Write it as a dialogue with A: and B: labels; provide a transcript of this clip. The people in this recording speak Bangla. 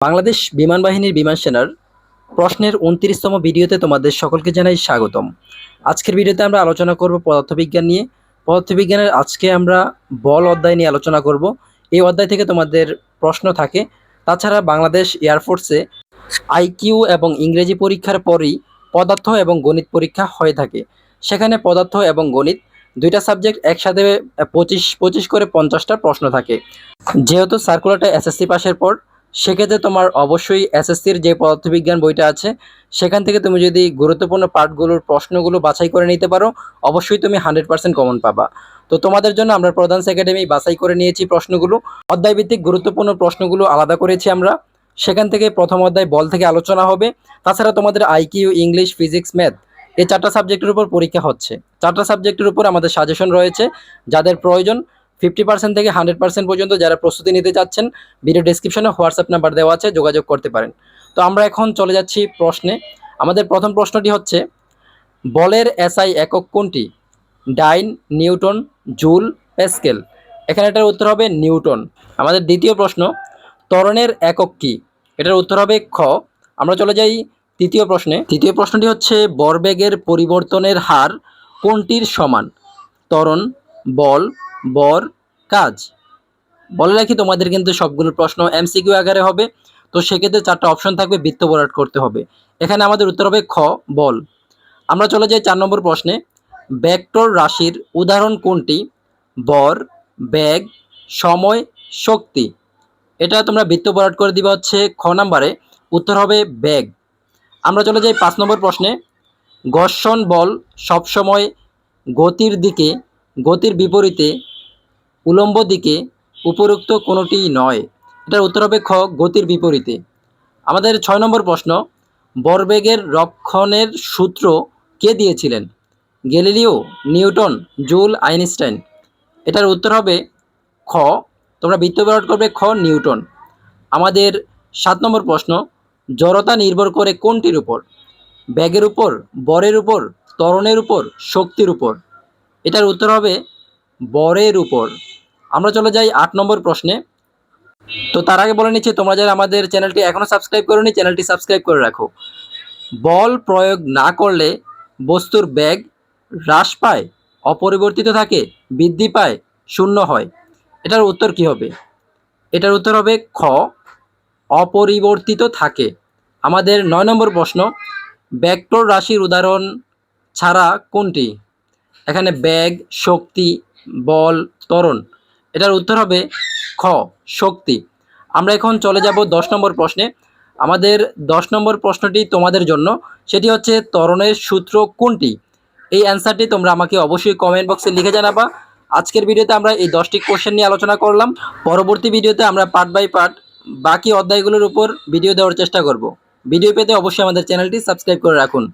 A: বাংলাদেশ বিমান বাহিনীর বিমান সেনার প্রশ্নের উনত্রিশতম ভিডিওতে তোমাদের সকলকে জানাই স্বাগতম। আজকের ভিডিওতে আমরা আলোচনা করব পদার্থবিজ্ঞান নিয়ে। পদার্থবিজ্ঞানের আজকে আমরা বল অধ্যায় নিয়ে আলোচনা করব। এই অধ্যায় থেকে তোমাদের প্রশ্ন থাকে। তাছাড়া বাংলাদেশ এয়ারফোর্সে আইকিউ এবং ইংরেজি পরীক্ষার পরই পদার্থ এবং গণিত পরীক্ষা হয়ে থাকে। সেখানে পদার্থ এবং গণিত দুইটা সাবজেক্ট একসাথে পঁচিশ পঁচিশ করে পঞ্চাশটা প্রশ্ন থাকে। যেহেতু সার্কুলারটা এসএসসি পাশের পর সেক্ষেত্রে তোমার অবশ্যই এসএসসির যে পদার্থবিজ্ঞান বইটা আছে, সেখান থেকে তুমি যদি গুরুত্বপূর্ণ পার্টগুলোর প্রশ্নগুলো বাছাই করে নিতে পারো, অবশ্যই তুমি হান্ড্রেড পার্সেন্ট কমন পাবা। তো তোমাদের জন্য আমরা প্রধান একাডেমি বাছাই করে নিয়েছি প্রশ্নগুলো। অধ্যায়ভিত্তিক গুরুত্বপূর্ণ প্রশ্নগুলো আলাদা করেছি আমরা। সেখান থেকে প্রথম অধ্যায় বল থেকে আলোচনা হবে। তাছাড়া তোমাদের আইকিউ ইংলিশ ফিজিক্স ম্যাথ এই চারটা সাবজেক্টের উপর পরীক্ষা হচ্ছে। চারটা সাবজেক্টের উপর আমাদের সাজেশন রয়েছে। যাদের প্রয়োজন ফিফটি পার্সেন্ট থেকে হান্ড্রেড পার্সেন্ট পর্যন্ত যারা প্রস্তুতি নিতে চাচ্ছেন ভিডিও ডিসক্রিপশনে হোয়াটসঅ্যাপ নাম্বার দেওয়া আছে, যোগাযোগ করতে পারেন। তো আমরা এখন চলে যাচ্ছি প্রশ্নে। আমাদের প্রথম প্রশ্নটি হচ্ছে, বলের এসআই একক কোনটি? ডাইন, নিউটন, জুল প্যাসকেল এখানে এটার উত্তর হবে নিউটন। আমাদের দ্বিতীয় প্রশ্ন, ত্বরণের একক কি? এটার উত্তর হবে খ। আমরা চলে যাই তৃতীয় প্রশ্নে। তৃতীয় প্রশ্নটি হচ্ছে, বরবেগের পরিবর্তনের হার কোনটির সমান? ত্বরণ, বল বর কাজ। বলে রাখি, তোমাদের কিন্তু সবগুলো প্রশ্ন এমসিকিউ আকারে হবে। তো সেক্ষেত্রে চারটা অপশন থাকবে, বৃত্ত বরাট করতে হবে। এখানে আমাদের উত্তর হবে খ, বল। আমরা চলে যাই চার নম্বর প্রশ্নে। ভেক্টর রাশির উদাহরণ কোনটি? বর ব্যাগ সময়, শক্তি। এটা তোমরা বৃত্ত বরাট করে দিবা হচ্ছে খ নাম্বারে। উত্তর হবে ব্যাগ আমরা চলে যাই পাঁচ নম্বর প্রশ্নে। ঘর্ষণ বল সবসময় গতির দিকে গতির বিপরীতে উলম্ব দিকে উপরোক্ত কোনোটিই নয়। এটার উত্তর হবে খ গতির বিপরীতে। আমাদের ছয় নম্বর প্রশ্ন, বরবেগের রক্ষণের সূত্র কে দিয়েছিলেন? Galileo, Newton, Joule, Einstein. এটার উত্তর হবে খ। তোমরা বৃত্ত বিরাট করবে খ, নিউটন। আমাদের সাত নম্বর প্রশ্ন, জড়তা নির্ভর করে কোনটির উপর? ব্যাগের উপর, বরের উপর, ত্বরণের উপর, শক্তির উপর? এটার উত্তর হবে বরের উপর। আমরা চলে যাই আট নম্বর প্রশ্নে। তো তার আগে বলে নিচ্ছি, তোমরা যারা আমাদের চ্যানেলটি এখনও সাবস্ক্রাইব করোনি, চ্যানেলটি সাবস্ক্রাইব করে রাখো। বল প্রয়োগ না করলে বস্তুর ব্যাগ হ্রাস পায়, অপরিবর্তিত থাকে, বৃদ্ধি পায়, শূন্য হয়। এটার উত্তর কি হবে? এটার উত্তর হবে খ, অপরিবর্তিত থাকে। আমাদের নয় নম্বর প্রশ্ন ভেক্টর রাশির উদাহরণ ছাড়া কোনটি? এখানে ব্যাগ শক্তি, বল, ত্বরণ। এটার উত্তর হবে খ, শক্তি। আমরা এখন চলে যাব দশ নম্বর প্রশ্নে। আমাদের দশ নম্বর প্রশ্নটি তোমাদের জন্য। সেটি হচ্ছে ত্বরণের সূত্র কোনটি? এই অ্যান্সারটি তোমরা আমাকে অবশ্যই কমেন্ট বক্সে লিখে জানাবা। আজকের ভিডিওতে আমরা এই দশটি কোশ্চেন নিয়ে আলোচনা করলাম। পরবর্তী ভিডিওতে আমরা পার্ট বাই পার্ট বাকি অধ্যায়গুলোর উপর ভিডিও দেওয়ার চেষ্টা করব। ভিডিও পেতে অবশ্যই আমাদের চ্যানেলটি সাবস্ক্রাইব করে রাখুন।